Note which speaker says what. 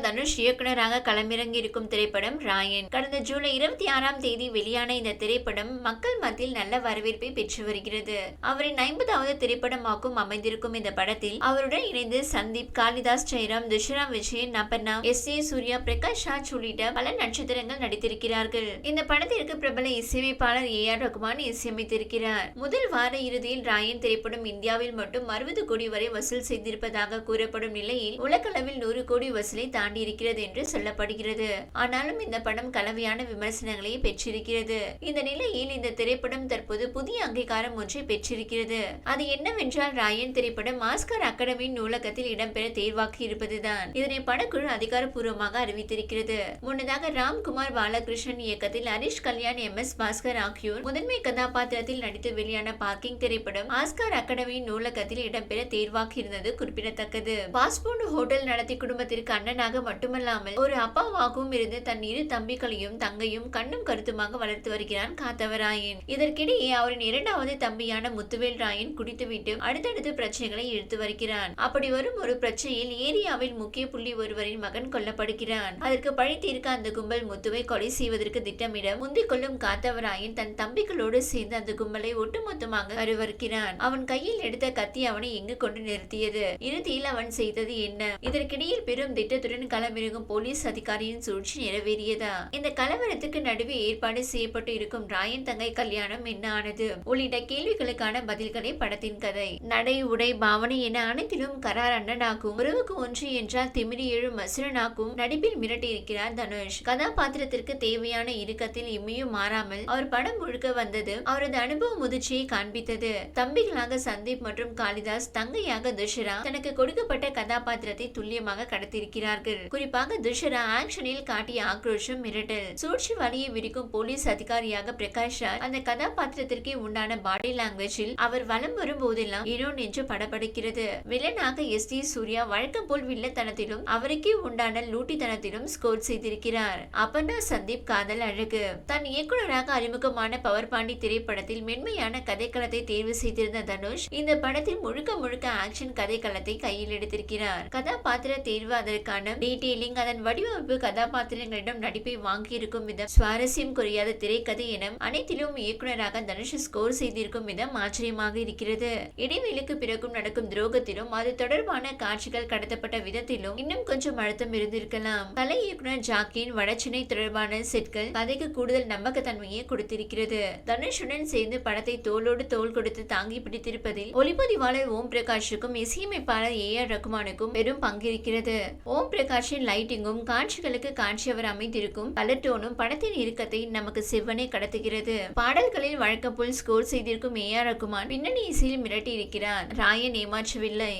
Speaker 1: தனுஷ் இயக்குனராக களமிறங்கி இருக்கும் திரைப்படம் ராயன். கடந்த ஜூலை இருபத்தி ஆறாம் தேதி வெளியான இந்த திரைப்படம் மக்கள் மத்தியில் நல்ல வரவேற்பை பெற்று வருகிறது. அவரின் ஐம்பதாவது திரைப்படமாக்கும் அமைந்திருக்கும் இந்த படத்தில் அவருடன் இணைந்து சந்தீப் காளிதாஸ் ஜெயராம் துஷராம் விஜயன் நபர்ணா எஸ் ஏ சூர்யா பிரகாஷ் ராஜ் உள்ளிட்ட பல நட்சத்திரங்கள் நடித்திருக்கிறார்கள். இந்த படத்திற்கு பிரபல இசையமைப்பாளர் ஏ ஆர் ரகுமான் இசையமைத்திருக்கிறார். முதல் வார இறுதியில் ராயன் திரைப்படம் இந்தியாவில் மட்டும் அறுபது கோடி வரை வசூல் செய்திருப்பதாக கூறப்படும் நிலையில் உலகளவில் நூறு கோடி வசூலை தாண்டி இருக்கிறது என்று சொல்லப்படுகிறது. ஆனாலும் இந்த படம் கலவையான விமர்சனங்களை பெற்றிருக்கிறது. இந்த நிலையில் இந்த திரைப்படம் தற்போது புதிய அங்கீகாரம் ஒன்றை பெற்றிருக்கிறது. அது என்னவென்றால் ராயன் திரைப்படம் ஆஸ்கர் அகாடமியின் நூலகத்தில் இடம்பெற தேர்வாக்கி இருப்பதுதான். இதனை படக்குழு அதிகாரப்பூர்வமாக அறிவித்திருக்கிறது. முன்னதாக ராம்குமார் பாலகிருஷ்ணன் இயக்கத்தில் ஹரிஷ் கல்யாண் எம். எஸ். பாஸ்கர் ஆகியோர் முதன்மை கதாபாத்திரத்தில் நடித்து வெளியான பார்க்கிங் திரைப்படம் ஆஸ்கர் அகாடமியின் நூலகத்தில் இடம்பெற தேர்வாகி இருந்தது குறிப்பிடத்தக்கது. பாஸ்போர்ட் ஹோட்டல் நடத்தி குடும்பத்திற்கு அண்ணனாக மட்டுமல்லாமல் ஒரு அப்பாவாகவும் இருந்து தன் இரு தம்பிகளையும் தங்கையும் கண்ணும் கருத்துமாக வளர்த்து வருகிறான் காத்தவராயன். இதற்கிடையே அவரின் இரண்டாவது தம்பியான முத்துவேல் ராயன் குடித்துவிட்டு அடுத்தடுத்து பிரச்சனைகளை இழுத்து வருகிறான். அப்படி வரும் ஒரு பிரச்சனையில் ஏரியாவில் முக்கிய புள்ளி ஒருவரின் மகன் கொல்லப்படுகிறான். அதற்கு பழி தீர்க்க அந்த கும்பல் முத்துவை கொலை செய்வதற்கு திட்டமிட முந்திக் கொள்ளும் காத்தவராயன் தன் தம்பிகளோடு சேர்ந்து அந்த கும்பலை ஒட்டுமொத்தமாக அருவருக்கிறான் அவன் கையில் எடுத்த கத்தி அவனை எங்கு கொண்டு நிறுத்தியது? இறுதியில் அவன் செய்தது என்ன? இதற்கிடையில் பெரும் திட்டத்துடன் களமிறங்கும் போலீஸ் அதிகாரியின் சூழ்ச்சி நிறைவேறியதா? இந்த கலவரத்துக்கு நடுவே ஏற்பாடு செய்யப்பட்டு இருக்கும் ராயன் தங்கை கல்யாணம் என்ன ஆனது? உள்ளிட்ட கேள்விகளுக்கான பதில்களை படத்தின் கதை. நடை உடை பாவனை என அனைத்திலும் கரார் அண்ணனாக்கும் உறவுக்கு ஒன்று என்றால் திமிரி எழும் மசுரனாக்கும் நடிப்பில் மிரட்டி இருக்கிறார் தனுஷ். கதாபாத்திரத்திற்கு தேவையான இறுக்கத்தில் இம்மையும் மாறாமல் அவர் படம் முழுக்க வந்தது அவரது அனுபவ முதிர்ச்சியை காண்பித்தது. தம்பிகளாக சந்தீப் மற்றும் காளிதாஸ் தங்கையாக துஷரா தனக்கு கொடுக்கப்பட்ட கதாபாத்திரத்தை துல்லியமாக கடத்தியிருக்கிறார்கள் குறிப்பாக துஷரா ஆக்ஷனில் காட்டிய ஆக்ரோஷம் மிரட்டல். சூழ்ச்சி வழியை விரிக்கும் போலீஸ் அதிகாரியாக பிரகாஷ் ராஜ் அந்த கதாபாத்திரத்திற்கே உண்டான பாடி லாங்குவேஜில் அவர் வலம் வரும் போதெல்லாம் ஏனோ நெஞ்சு படபடுக்கிறது வில்லனாக எஸ் டி சூர்யா வழக்கம் போல் வில்லத்தனத்திலும் அவருக்கே உண்டான லூட்டித்தனத்திலும் ஸ்கோர் செய்திருக்கிறார். அப்பனா சந்தீப் காதல் அழகு. தன் இயக்குநராக அறிமுகமான பவர் பாண்டி திரைப்படத்தில் மென்மையான கதைக்களத்தை தேர்வு செய்திருந்த தனுஷ் இந்த படத்தில் முழுக்க முழுக்க ஆக்ஷன் கதைக்களத்தை கையில் எடுத்திருக்கிறார். கதாபாத்திர தேர்வு அதற்கான டீடைலிங் அதன் வடிவமைப்பு கதாபாத்திரங்களிடம் நடிப்பை வாங்கியிருக்கும் விதம் சுவாரஸ்யம் குறையாத திரைக்கதை என அனைத்திலும் இயக்குநராக தனுஷ் ஸ்கோர் செய்திருக்கும் விதம் ஆச்சரியமாக இருக்கிறது. இடைவெளிக்கு பிறகும் நடக்கும் துரோகத்திலும் அது தொடர்பான காட்சிகள் கடத்தப்பட்ட விதத்திலும் இன்னும் கொஞ்சம் அழுத்தம் இருந்திருக்கலாம். கலை இயக்குனர் ஜாக்கியின் வடச்சென்னை தொடர்பான செட்கள் கதைக்கு கூடுதல் நம்பகத்தன்மையை கொடுத்திருக்கிறது. தனுஷுடன் சேர்ந்து படத்தை தோளோடு தோல் கொடுத்து தாங்கி பிடித்திருப்பதில் ஒளிப்பதிவாளர் ஓம் பிரகாஷுக்கும் இசையமைப்பாளர் ஏ ஆர் ரகுமானுக்கும் பெரும் பங்கிருக்கிறது. ஓம் பிரகாஷ் பிரகாஷின் லைட்டிங்கும் காட்சிகளுக்கு காட்சி அவர் அமைந்திருக்கும் கலர் டோனும் படத்தின் இறுக்கத்தை நமக்கு செவ்வனே கடத்துகிறது. பாடல்களில் வழக்கம் போல் ஸ்கோர் செய்திருக்கும் ஏ ஆர் ரகுமான் பின்னணி இசையில் மிரட்டி இருக்கிறார் ராயன் ஏமாற்றவில்லை.